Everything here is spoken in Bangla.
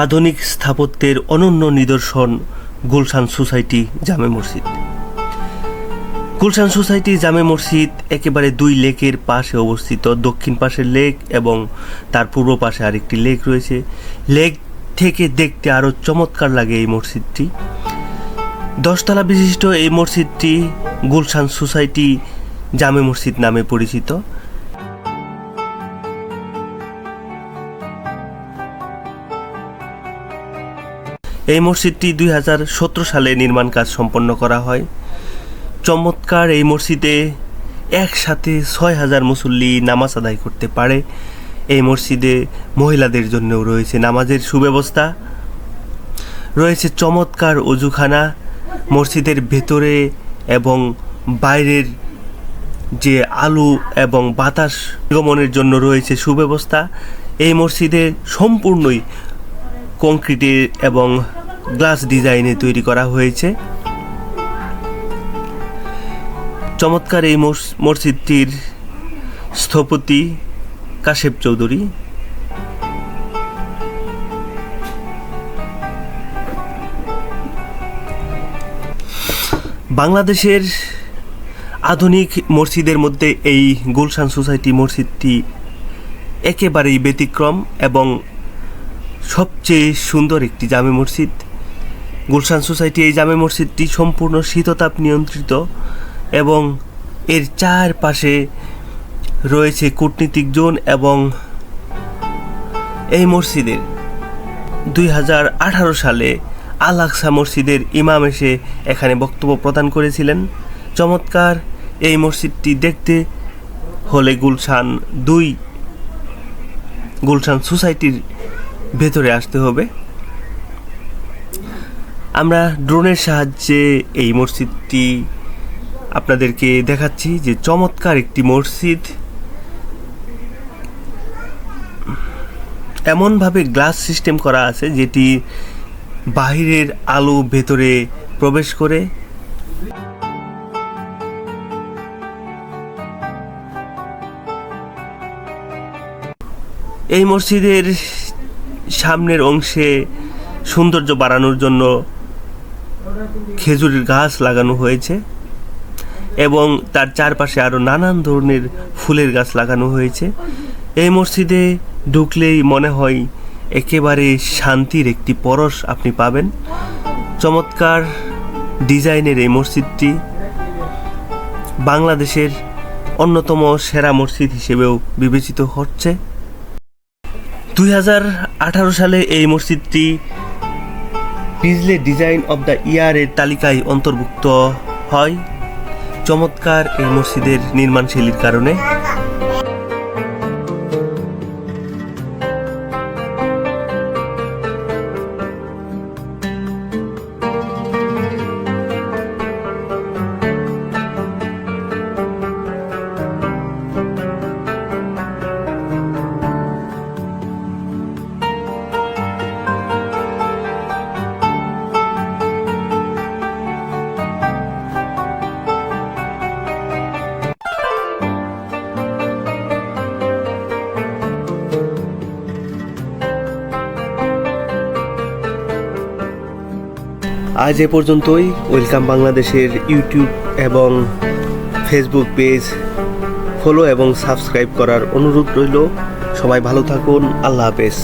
আধুনিক স্থাপত্যের অনন্য নিদর্শন গুলশান সোসাইটি জামে মসজিদ। গুলশান সোসাইটি জামে মসজিদ একেবারে দুই লেকের পাশে অবস্থিত। দক্ষিণ পাশের লেক এবং তার পূর্ব পাশে আরেকটি লেক রয়েছে। লেক থেকে দেখতে আরও চমৎকার লাগে এই মসজিদটি। দশতলা বিশিষ্ট এই মসজিদটি গুলশান সোসাইটি জামে মসজিদ নামে পরিচিত। এই মসজিদটি দুই হাজার সতেরো সালে নির্মাণ কাজ সম্পন্ন করা হয়। চমৎকার এই মসজিদে একসাথে ছয় হাজার মুসল্লি নামাজ আদায় করতে পারে। এই মসজিদে মহিলাদের জন্যও রয়েছে নামাজের সুব্যবস্থা। রয়েছে চমৎকার অজুখানা। মসজিদের ভেতরে এবং বাইরের যে আলো এবং বাতাস নিগমনের জন্য রয়েছে সুব্যবস্থা। এই মসজিদে সম্পূর্ণই কংক্রিটের এবং গ্লাস ডিজাইনে তৈরি করা হয়েছে। চমৎকার এই মস- মসজিদটির স্থপতি কাশেপ চৌধুরী। বাংলাদেশের আধুনিক মসজিদের মধ্যে এই গুলশান সোসাইটি মসজিদটি একেবারেই ব্যতিক্রম এবং সবচেয়ে সুন্দর একটি জামে মসজিদ। গুলশান সোসাইটি এই জামে মসজিদটি সম্পূর্ণ শীততাপ নিয়ন্ত্রিত এবং এর চারপাশে রয়েছে কূটনীতিক জোন এবং এই মসজিদের দুই হাজার আঠারো সালে আল আকসা মসজিদের ইমাম এসে এখানে বক্তব্য প্রদান করেছিলেন। চমৎকার এই মসজিদটি দেখতে হলে গুলশান দুই, গুলশান সোসাইটির ভেতরে আসতে হবে। আমরা ড্রোনের সাহায্যে এই মসজিদটি আপনাদেরকে দেখাচ্ছি যে চমৎকার একটি মসজিদ। এমনভাবে গ্লাস সিস্টেম করা আছে যেটি বাহিরের আলো ভেতরে প্রবেশ করে। এই মসজিদের সামনের অংশে সৌন্দর্য বাড়ানোর জন্য খেজুরের গাছ লাগানো হয়েছে এবং তার চারপাশে আরও নানান ধরনের ফুলের গাছ লাগানো হয়েছে। এই মসজিদে ঢুকলেই মনে হয় একেবারে শান্তির একটি পরশ আপনি পাবেন। চমৎকার ডিজাইনের এই মসজিদটি বাংলাদেশের অন্যতম সেরা মসজিদ হিসেবেও বিবেচিত হচ্ছে। দুই হাজার আঠারো সালে এই মসজিদটি বিজলে ডিজাইন অব দ্য ইয়ারের তালিকায় অন্তর্ভুক্ত হয়। চমৎকার এই মসজিদের নির্মাণশৈলীর কারণে। আজ এ পর্যন্তই। ওয়েলকাম বাংলাদেশের ইউটিউব এবং ফেসবুক পেজ ফলো এবং সাবস্ক্রাইব করার অনুরোধ রইল। সবাই ভালো থাকুন। আল্লাহ হাফেজ।